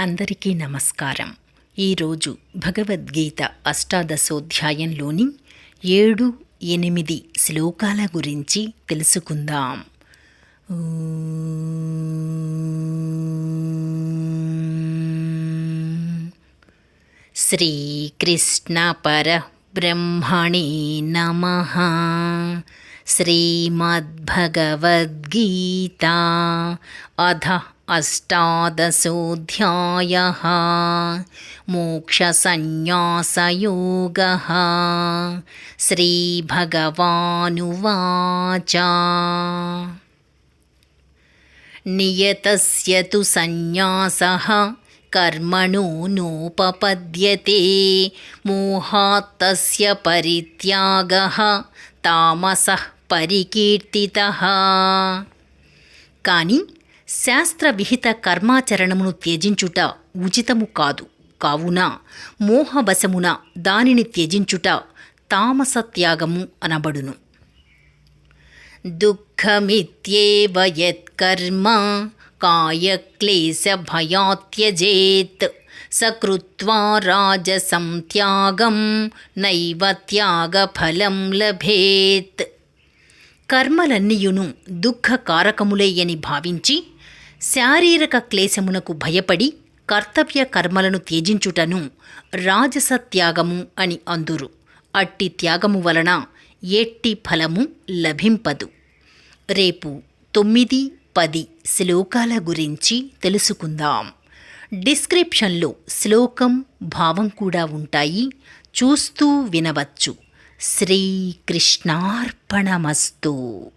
అందరికీ నమస్కారం. ఈరోజు భగవద్గీత అష్టాదశోధ్యాయంలోని ఏడు ఎనిమిది శ్లోకాల గురించి తెలుసుకుందాం. శ్రీకృష్ణ పరబ్రహ్మణే నమ. श्रीमद्भगवद्गीता अध अष्टादशोऽध्यायः। मोक्षसंन्यासयोगः श्रीभगवानुवाच। नियतस्य तु संन्यासः कर्मणो नोपपद्यते। मोहात्तस्य परित्यागः तामसः పరికీర్తిత. కానీ శాస్త్రవిహిత కర్మాచరణమును త్యజించుట ఉచితము కాదు. కావున మోహవశమున దానిని త్యజించుట తామసత్యాగము అనబడును. దుఃఖమిత్యేవ యత్కర్మ కాయక్లేశభయాత్యజేత్ సకృత్వా రాజసం త్యాగం నైవ త్యాగఫలం లభేత్. కర్మలన్నీయును దుఃఖకారకములేయని భావించి శారీరక క్లేశమునకు భయపడి కర్తవ్య కర్మలను త్యజించుటను రాజస త్యాగము అని అందురు. అట్టి త్యాగము వలన ఎట్టి ఫలము లభింపదు. రేపు తొమ్మిది పది శ్లోకాల గురించి తెలుసుకుందాం. డిస్క్రిప్షన్లో శ్లోకం భావం కూడా ఉంటాయి. చూస్తూ వినవచ్చు. శ్రీకృష్ణార్పణమస్తు.